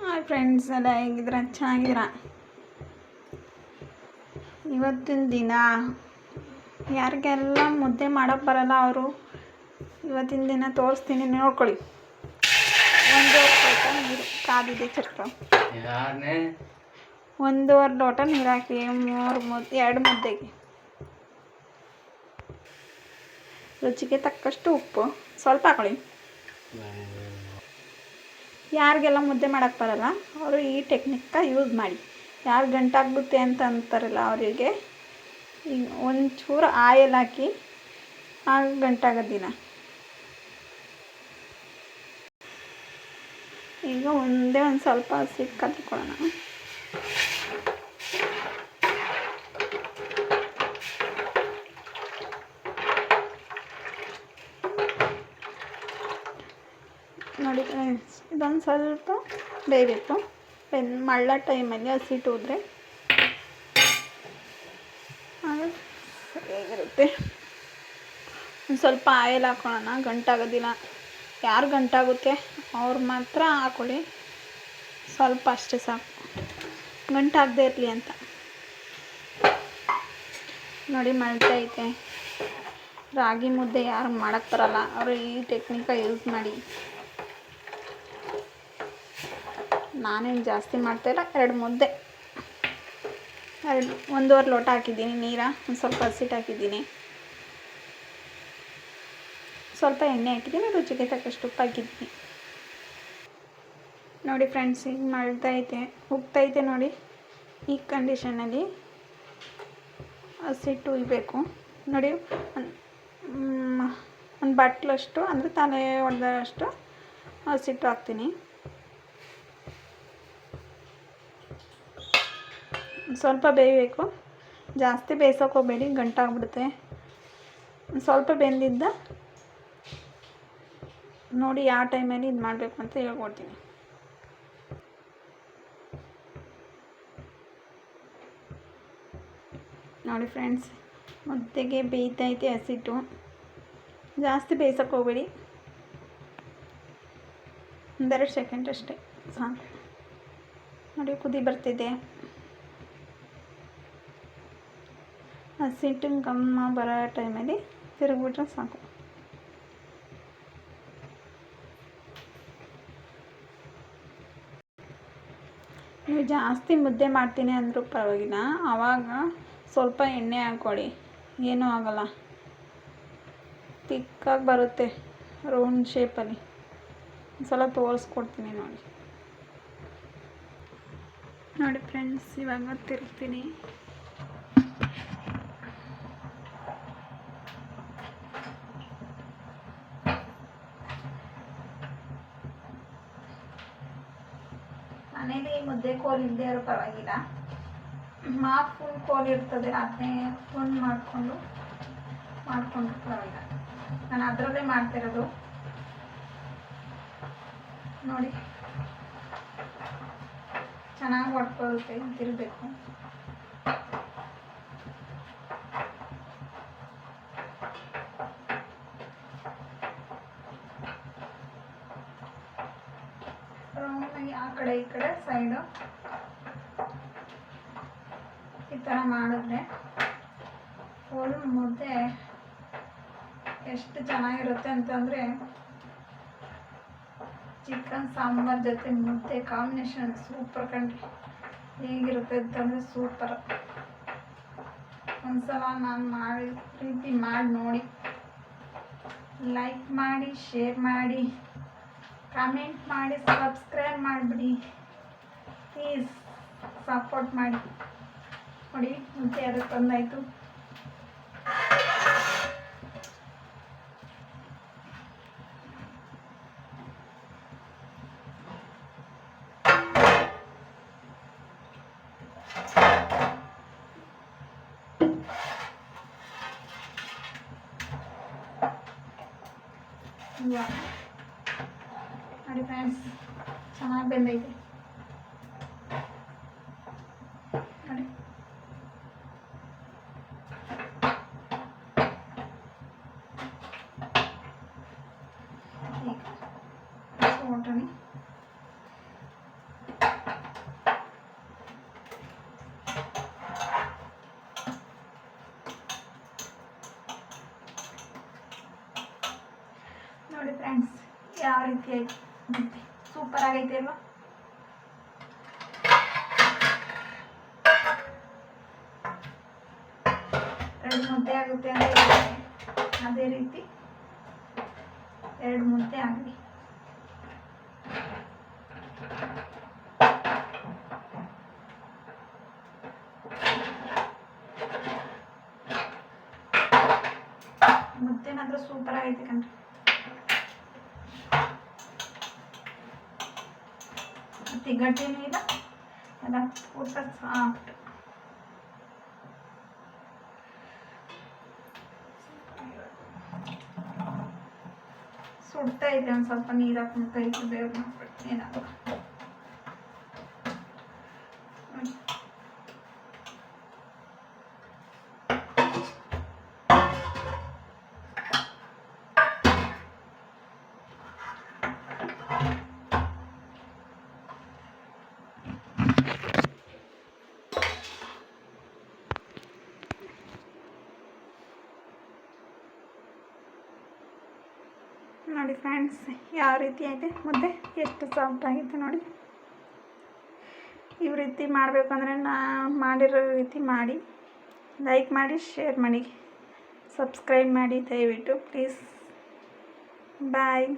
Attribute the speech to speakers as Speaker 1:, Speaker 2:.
Speaker 1: Hi friends ಎಲ್ಲ ಹೇಗಿದ್ದೀರ? ಚೆನ್ನಾಗಿದ್ರ ಇವತ್ತಿನ ದಿನ ಯಾರಿಗೆಲ್ಲ ಮುದ್ದೆ ಮಾಡೋಕ್ಕೆ ಬರಲ್ಲ ಅವರು ಇವತ್ತಿನ ದಿನ ತೋರಿಸ್ತೀನಿ ನೋಡ್ಕೊಳ್ಳಿ. ಒಂದೂವರೆ ಲೋಟ ನೀರು ಕಾದಿದೆ ಚರ್ಕ
Speaker 2: ಯಾರನ್ನೇ
Speaker 1: ಒಂದೂವರೆ ಲೋಟ ನೀರು ಹಾಕಿ ಮೂರು ಮುದ್ದೆ ಎರಡು ಮುದ್ದೆಗೆ. ರುಚಿಗೆ ತಕ್ಕಷ್ಟು ಉಪ್ಪು. ಸ್ವಲ್ಪ ಹಾಕೊಳ್ಳಿ. ಯಾರಿಗೆಲ್ಲ ಮುದ್ದೆ ಮಾಡೋಕ್ಕೆ ಬರಲ್ಲ, ಅವರು ಈ ಟೆಕ್ನಿಕ್ಕ ಯೂಸ್ ಮಾಡಿ. ಯಾರು ಗಂಟಾಗ್ಬಿಡುತ್ತೆ ಅಂತ ಅಂತಾರಲ್ಲ ಅವರಿಗೆ ಒಂಚೂರು ಆಯಲ್ ಹಾಕಿ ಆಗ ದಿನ. ಈಗ ಒಂದೇ ಒಂದು ಸ್ವಲ್ಪ ಹಸಿ ಕಲ್ತ್ಕೊಳ್ಳೋಣ ನೋಡಿ ಇದೊಂದು ಸ್ವಲ್ಪ ಬೇಯಬೇಕು. ಬೆನ್ ಮಳ್ಳ ಟೈಮಲ್ಲಿ ಹಸಿಟ್ಟು ಹೋದರೆ ಸರಿಯಾಗಿರುತ್ತೆ ಒಂದು ಸ್ವಲ್ಪ ಆಯಿಲ್ ಹಾಕೊಳ್ಳೋಣ, ಗಂಟಾಗೋದಿಲ್ಲ. ಯಾರು ಗಂಟಾಗುತ್ತೆ ಅವ್ರು ಮಾತ್ರ ಹಾಕೊಳ್ಳಿ. ಸ್ವಲ್ಪ ಅಷ್ಟೇ ಸಾಕು. ಗಂಟಾಗದೇ ಇರಲಿ ಅಂತ. ನೋಡಿ ಮಳ್ತಾ ಐತೆ. ರಾಗಿ ಮುದ್ದೆ ಯಾರು ಮಾಡೋಕ್ಕೆ ಬರಲ್ಲ. ಅವರು ಈ ಟೆಕ್ನಿಕ ಯೂಸ್ ಮಾಡಿ. ನಾನೇನು ಜಾಸ್ತಿ ಮಾಡ್ತಾಯಿಲ್ಲ ಎರಡು ಮುದ್ದೆ. ಎರಡು, ಒಂದೂವರೆ ಲೋಟ ಹಾಕಿದ್ದೀನಿ ನೀರ, ಒಂದು ಸ್ವಲ್ಪ ಹಸಿಟ್ಟು ಹಾಕಿದ್ದೀನಿ. ಸ್ವಲ್ಪ ಎಣ್ಣೆ ಹಾಕಿದ್ದೀನಿ, ರುಚಿಗೆ ತಕ್ಕಷ್ಟು ಉಪ್ಪು ಹಾಕಿದ್ದೀನಿ. ನೋಡಿ ಫ್ರೆಂಡ್ಸ್ ಈಗ ಮಳ್ತೈತೆ ಉಗ್ತೈತೆ ನೋಡಿ. ಈ ಕಂಡೀಷನಲ್ಲಿ ಹಸಿಟ್ಟು ಉಯ್ಬೇಕು. ನೋಡಿ, ಒಂದು ಬಟ್ಲಷ್ಟು, ಅಂದರೆ ತಲೆ ಹೊಡೆದಷ್ಟು ಹಸಿಟ್ಟು ಹಾಕ್ತೀನಿ. ಸ್ವಲ್ಪ ಬೇಯಬೇಕು. ಜಾಸ್ತಿ ಬೇಯಿಸೋಕೆ ಹೋಗಬೇಡಿ ಗಂಟಾಗ್ಬಿಡುತ್ತೆ ಸ್ವಲ್ಪ ಬೆಂದಿದ್ದ ನೋಡಿ ಯಾವ ಟೈಮಲ್ಲಿ ಇದು ಮಾಡಬೇಕು ಅಂತ ಹೇಳ್ಕೊಡ್ತೀನಿ. ನೋಡಿ ಫ್ರೆಂಡ್ಸ್ ಮುದ್ದೆಗೆ ಬೇಯ್ತೈತೆ ಹಸಿಟ್ಟು. ಜಾಸ್ತಿ ಬೇಯಿಸೋಕೆ ಹೋಗಬೇಡಿ. ಒಂದೆರಡು ಸೆಕೆಂಡ್ ಅಷ್ಟೇ ಸಾಕು. ನೋಡಿ ಕುದಿ ಬರ್ತಿದೆ. ಹಸಿಟ್ಟು ಗಮ್ಮ ಬರೋ ಟೈಮಲ್ಲಿ ತಿರುಗಿಬಿಟ್ರೆ ಸಾಕು. ನೀವು ಜಾಸ್ತಿ ಮುದ್ದೆ ಮಾಡ್ತೀನಿ ಅಂದರೂ ಪರವಾಗಿಲ್ಲ. ಆವಾಗ ಸ್ವಲ್ಪ ಎಣ್ಣೆ ಹಾಕ್ಕೊಳ್ಳಿ ಏನೂ ಆಗಲ್ಲ. ತಿಕ್ಕಾಗಿ ಬರುತ್ತೆ ರೌಂಡ್ ಶೇಪಲ್ಲಿ ಸಲ ತೋರಿಸ್ಕೊಡ್ತೀನಿ ನೋಡಿ. ನೋಡಿ ಫ್ರೆಂಡ್ಸ್ ಇವಾಗ ತಿರುಗ್ತೀನಿ. ಮನೇಲಿ ಮುದ್ದೆ ಕೋಲ್ ಇಲ್ಲದೆ ಇರೋ ಪರವಾಗಿಲ್ಲ. ಮಾಪ್ ಫುಲ್ ಕೋಲ್ ಇರ್ತದೆ ಅದನ್ನೇ ಫುಲ್ ಮಾಡಿಕೊಂಡು ಮಾಡಿಕೊಂಡು ಪರವಾಗಿಲ್ಲ. ನಾನು ಅದರಲ್ಲೇ ಮಾಡ್ತಿರೋದು. ನೋಡಿ. ಚೆನ್ನಾಗಿ ಹೊಡ್ಕೊಳ್ಳುತ್ತೆ ತಿರುಗಬೇಕು ಆ ಕಡೆ ಈ ಕಡೆ ಸೈಡು ಈ ಥರ ಮಾಡಿದ್ರೆ ಫುಲ್ ಮುದ್ದೆ ಎಷ್ಟು ಚೆನ್ನಾಗಿರುತ್ತೆ ಅಂತಂದರೆ ಚಿಕನ್ ಸಾಂಬಾರ್ ಜೊತೆ ಮುದ್ದೆ ಕಾಂಬಿನೇಷನ್ ಸೂಪರ್ ಕಂಡ್ರಿ ಹೇಗಿರುತ್ತೆ ಅಂತಂದರೆ ಸೂಪರ್ ಒಂದ್ಸಲ ನಾನು ಮಾಡಿ ಪ್ರೀತಿ ಮಾಡಿ ನೋಡಿ. ಲೈಕ್ ಮಾಡಿ ಶೇರ್ ಮಾಡಿ. ಕಮೆಂಟ್ ಮಾಡಿ ಸಬ್ಸ್ಕ್ರೈಬ್ ಮಾಡಿಬಿಡಿ. ಪ್ಲೀಸ್ ಸಪೋರ್ಟ್ ಮಾಡಿ. ನೋಡಿ ಮುದ್ದೆ ಅದಕ್ಕೆ ಬಂದಾಯಿತು? ಇವಾಗ ನೋಡಿ ಫ್ರೆಂಡ್ಸ್ ಚೆನ್ನಾಗಿ ಬೆಂದೈತೆ ನೋಡಿ ನೋಡ್ರಿ ನೋಡಿ ಫ್ರೆಂಡ್ಸ್ ಯಾವ ರೀತಿಯಾಗಿ ಸೂಪರ್ ಆಗೈತೆ ಅಲ್ವಾ? ಎರಡು ಮುದ್ದೆ ಆಗುತ್ತೆ ಅಂತ ಅದೇ ರೀತಿ ಎರಡು ಮುದ್ದೆ ಆಗಲಿ. ಮುದ್ದೆನಾದ್ರೂ ಸೂಪರ್ ಆಗೈತೆ ಕಣ್ರಿ. ಮತ್ತೆ ಗಟ್ಟಿನೂ ಇಲ್ಲ ಎಲ್ಲ ಊಟ ಸಾಫ್ಟ್. ಸುಡ್ತಾ ಇದೆ ಒಂದು ಸ್ವಲ್ಪ ನೀರು ಹಾಕೊಂಡು ಕೈ ಬೇಗ ಮಾಡ್ಬಿಟ್ಟು ಏನಾಗಲ್ಲ ನೋಡಿ ಫ್ರೆಂಡ್ಸ್ ಯಾವ ರೀತಿ ಐತೆ? ಮುದ್ದೆ ಎಷ್ಟು ಸಾಫ್ಟ್ ಆಗಿತ್ತು ನೋಡಿ. ಈ ರೀತಿ ಮಾಡಬೇಕು ಅಂದರೆ ನಾ ಮಾಡಿರೋ ರೀತಿ ಮಾಡಿ. ಲೈಕ್ ಮಾಡಿ ಶೇರ್ ಮಾಡಿ. ಸಬ್ಸ್ಕ್ರೈಬ್ ಮಾಡಿ, ದಯವಿಟ್ಟು. ಪ್ಲೀಸ್ ಬಾಯ್